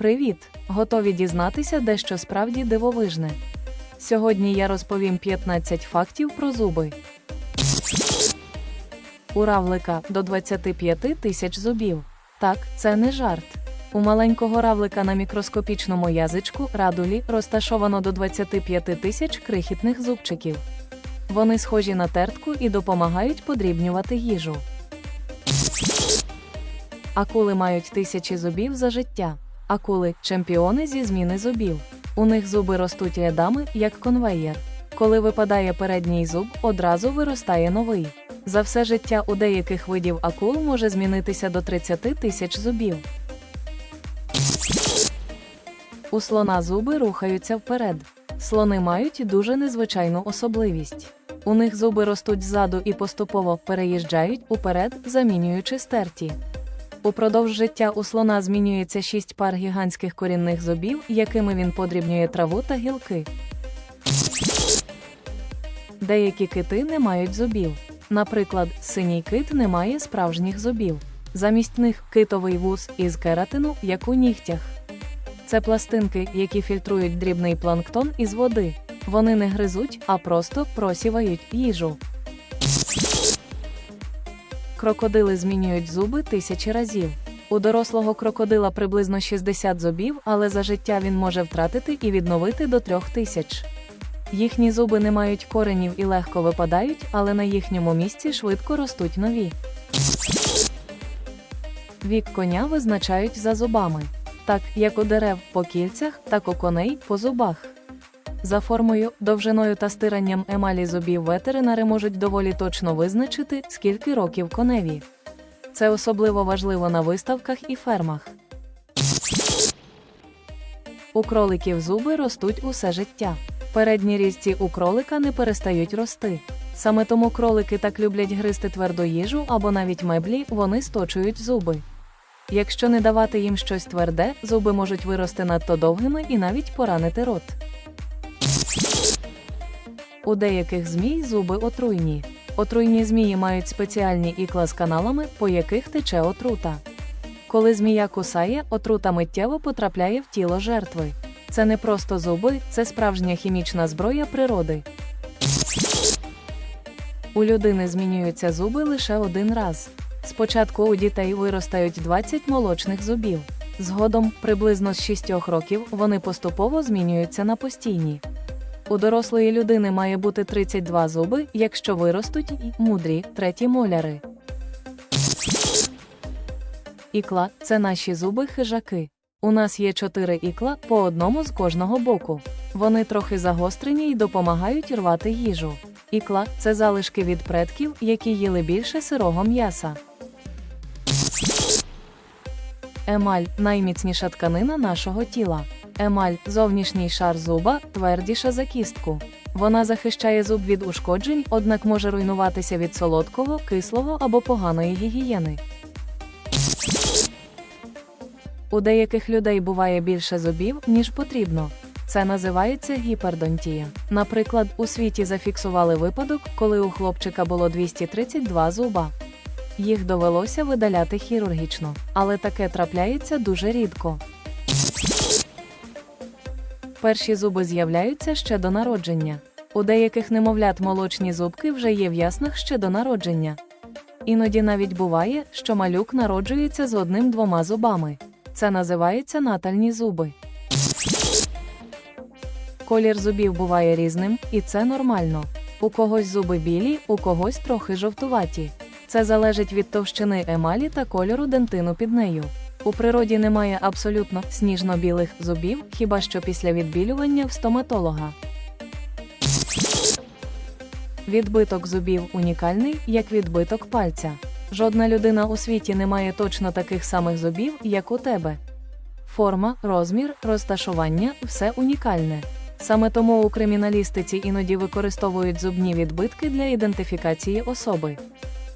Привіт! Готові дізнатися дещо справді дивовижне. Сьогодні я розповім 15 фактів про зуби. У равлика до 25 тисяч зубів. Так, це не жарт. У маленького равлика на мікроскопічному язичку радулі розташовано до 25 тисяч крихітних зубчиків. Вони схожі на тертку і допомагають подрібнювати їжу. Акули мають тисячі зубів за життя. Акули чемпіони зі зміни зубів. У них зуби ростуть рядами, як конвеєр. Коли випадає передній зуб, одразу виростає новий. За все життя у деяких видів акул може змінитися до 30 тисяч зубів. У слона зуби рухаються вперед. Слони мають дуже незвичайну особливість. У них зуби ростуть ззаду і поступово переїжджають уперед, замінюючи стерті. Упродовж життя у слона змінюється шість пар гігантських корінних зубів, якими він подрібнює траву та гілки. Деякі кити не мають зубів. Наприклад, синій кит не має справжніх зубів. Замість них китовий вуз із кератину, як у нігтях. Це пластинки, які фільтрують дрібний планктон із води. Вони не гризуть, а просто просівають їжу. Крокодили змінюють зуби тисячі разів. У дорослого крокодила приблизно 60 зубів, але за життя він може втратити і відновити до трьох тисяч. Їхні зуби не мають коренів і легко випадають, але на їхньому місці швидко ростуть нові. Вік коня визначають за зубами. Так, як у дерев по кільцях, так у коней по зубах. За формою, довжиною та стиранням емалі зубів ветеринари можуть доволі точно визначити, скільки років коневі. Це особливо важливо на виставках і фермах. У кроликів зуби ростуть усе життя. Передні різці у кролика не перестають рости. Саме тому кролики так люблять гризти тверду їжу або навіть меблі, вони сточують зуби. Якщо не давати їм щось тверде, зуби можуть вирости надто довгими і навіть поранити рот. У деяких змій зуби отруйні. Отруйні змії мають спеціальні ікла з каналами, по яких тече отрута. Коли змія кусає, отрута миттєво потрапляє в тіло жертви. Це не просто зуби, це справжня хімічна зброя природи. У людини змінюються зуби лише один раз. Спочатку у дітей виростають 20 молочних зубів. Згодом, приблизно з 6 років, вони поступово змінюються на постійні. У дорослої людини має бути 32 зуби, якщо виростуть мудрі треті моляри. Ікла це наші зуби хижаки. У нас є чотири ікла по одному з кожного боку. Вони трохи загострені і допомагають рвати їжу. Ікла це залишки від предків, які їли більше сирого м'яса. Емаль найміцніша тканина нашого тіла. Емаль зовнішній шар зуба, твердіша за кістку. Вона захищає зуб від ушкоджень, однак може руйнуватися від солодкого, кислого або поганої гігієни. У деяких людей буває більше зубів, ніж потрібно. Це називається гіпердонтія. Наприклад, у світі зафіксували випадок, коли у хлопчика було 232 зуба. Їх довелося видаляти хірургічно, але таке трапляється дуже рідко. Перші зуби з'являються ще до народження. У деяких немовлят молочні зубки вже є в яснах ще до народження. Іноді навіть буває, що малюк народжується з одним-двома зубами. Це називається натальні зуби. Колір зубів буває різним, і це нормально. У когось зуби білі, у когось трохи жовтуваті. Це залежить від товщини емалі та кольору дентину під нею. У природі немає абсолютно сніжно-білих зубів, хіба що після відбілювання в стоматолога. Відбиток зубів унікальний, як відбиток пальця. Жодна людина у світі не має точно таких самих зубів, як у тебе. Форма, розмір, розташування все унікальне. Саме тому у криміналістиці іноді використовують зубні відбитки для ідентифікації особи.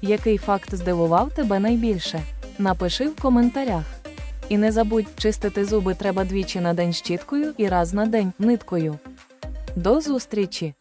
Який факт здивував тебе найбільше? Напиши в коментарях. І не забудь, чистити зуби треба двічі на день щіткою і раз на день ниткою. До зустрічі!